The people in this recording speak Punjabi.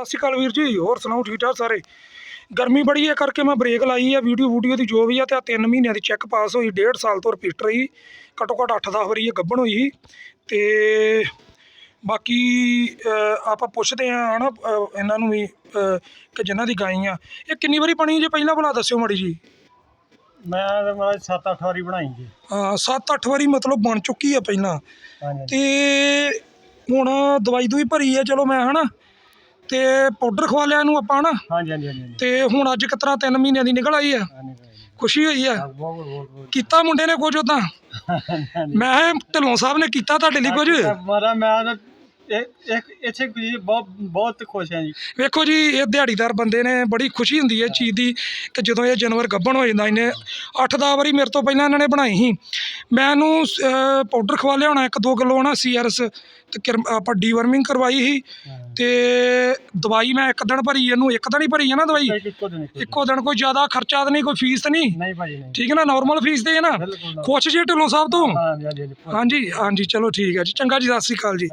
ਸਤਿ ਸ਼੍ਰੀ ਅਕਾਲ ਵੀਰ ਜੀ ਹੋਰ ਸੁਣਾਓ ਠੀਕ ਠਾਕ ਸਾਰੇ? ਗਰਮੀ ਬੜੀ ਹੈ ਕਰਕੇ ਮੈਂ ਬ੍ਰੇਕ ਲਾਈ ਹੈ ਵੀਡੀਓ ਵੂਡੀਓ ਦੀ ਜੋ ਵੀ ਆ ਤੇ ਆ 3 ਮਹੀਨਿਆਂ ਦੀ ਚੈੱਕ ਪਾਸ ਹੋਈ 1.5 ਸਾਲ ਤੋਂ ਰਿਪੀਟ ਰਹੀ ਘੱਟੋ ਘੱਟ 8-10 ਵਾਰੀ ਇਹ ਗੱਭਣ ਹੋਈ। ਤੇ ਬਾਕੀ ਆਪਾਂ ਪੁੱਛਦੇ ਆ ਹਨਾ ਇਹਨਾਂ ਨੂੰ ਵੀ ਕਿ ਜਿਨ੍ਹਾਂ ਦੀ ਗਾਈ ਆ। ਇਹ ਕਿੰਨੀ ਵਾਰੀ ਬਣੀ ਜੇ ਪਹਿਲਾਂ ਭਲਾ ਦੱਸਿਓ ਮਾੜੀ ਜੀ। ਮੈਂ ਤਾਂ ਮਹਾਰਾਜ 7-8 ਵਾਰੀ ਬਣਾਈ ਜੀ। ਹਾਂ 7-8 ਵਾਰੀ ਮਤਲਬ ਬਣ ਚੁੱਕੀ ਆ ਪਹਿਲਾਂ। ਤੇ ਹੁਣ ਦਵਾਈ ਦੂਈ ਭਰੀ ਆ ਚਲੋ ਮੈਂ ਹਨਾ ਤੇ ਪਾਊਡਰ ਖਵਾ ਲਿਆ ਇਹਨੂੰ ਆਪਾਂ ਹਨਾ। ਹਾਂਜੀ ਹਾਂਜੀ ਹਾਂਜੀ ਤੇ ਹੁਣ ਅੱਜ ਕਿਤਨਾ 3 ਮਹੀਨਿਆਂ ਦੀ ਨਿਕਲ ਆਈ ਆ। ਹਾਂਜੀ ਖੁਸ਼ੀ ਹੋਈ ਆ। ਬਹੁਤ ਬਹੁਤ ਬਹੁਤ। ਕੀਤਾ ਮੁੰਡੇ ਨੇ ਕੁਝ ਉਦਾਂ ਮੈਂ ਕਿਹਾ ਢਿੱਲੋਂ ਸਾਹਿਬ ਨੇ ਕੀਤਾ ਤੁਹਾਡੇ ਲਈ ਕੁਝ? ਮਹਾਰਾਜ ਮੈਂ ਤਾਂ ਇਹ- ਇੱਕ ਇੱਥੇ ਜੀ ਬਹੁਤ ਬਹੁਤ ਖੁਸ਼ ਹਾਂ ਜੀ। ਵੇਖੋ ਜੀ ਇਹ ਦਿਹਾੜੀਦਾਰ ਬੰਦੇ ਨੇ ਬੜੀ ਖੁਸ਼ੀ ਹੁੰਦੀ ਹੈ ਇਸ ਚੀਜ਼ ਦੀ ਕਿ ਜਦੋਂ ਇਹ ਜਾਨਵਰ ਗੱਭਣ ਹੋ ਜਾਂਦਾ ਇਹਨੇ 8-10 ਵਾਰੀ ਮੇਰੇ ਤੋਂ ਪਹਿਲਾਂ ਇਹਨਾਂ ਨੇ ਬਣਾਈ ਸੀ। ਮੈਂ ਇਹਨੂੰ ਅਹ, ਪਾਊਡਰ ਖਵਾ ਲਿਆਉਣਾ 1-2 ਕਿਲੋ ਨਾ ਸੀਆਰਐਸ ਤੇ ਕਿਰ- ਆਪਾਂ ਡੀਵਰਮਿੰਗ ਕਰਵਾਈ ਸੀ। ਤੇ ਦਵਾਈ ਮੈਂ ਇੱਕ ਦਿਨ ਭਰੀ ਇਹਨੂੰ ਇੱਕ ਦਿਨ ਹੀ ਭਰੀ ਹੈ ਨਾ ਦਵਾਈ? ਇੱਕ ਦਿਨ ਇੱਕੋ ਇੱਕੋ ਦਿਨ ਕੋਈ ਜ਼ਿਆਦਾ ਖਰਚਾ ਤਾਂ ਨਹੀਂ ਕੋਈ ਫੀਸ ਤਾਂ ਨਹੀਂ? ਦਿਨ। ਨਹੀਂ ਭਾਜੀ ਨਹੀਂ। ਠੀਕ ਹੈ ਨਾ ਨਾਰਮਲ ਫੀਸ ਦੇ ਹੈ ਨਾ? ਬਿਲਕੁਲ। ਖੁਸ਼ ਜੀ ਢਿੱਲੋਂ ਸਾਹਿਬ ਤੋਂ? ਹਾਂਜੀ ਹਾਂਜੀ ਹਾਂਜੀ। ਚਲੋ ਠੀਕ ਹੈ ਜੀ। ਚੰਗਾ ਜੀ ਸਤਿ ਸ਼੍ਰੀ ਅਕਾਲ ਜੀ।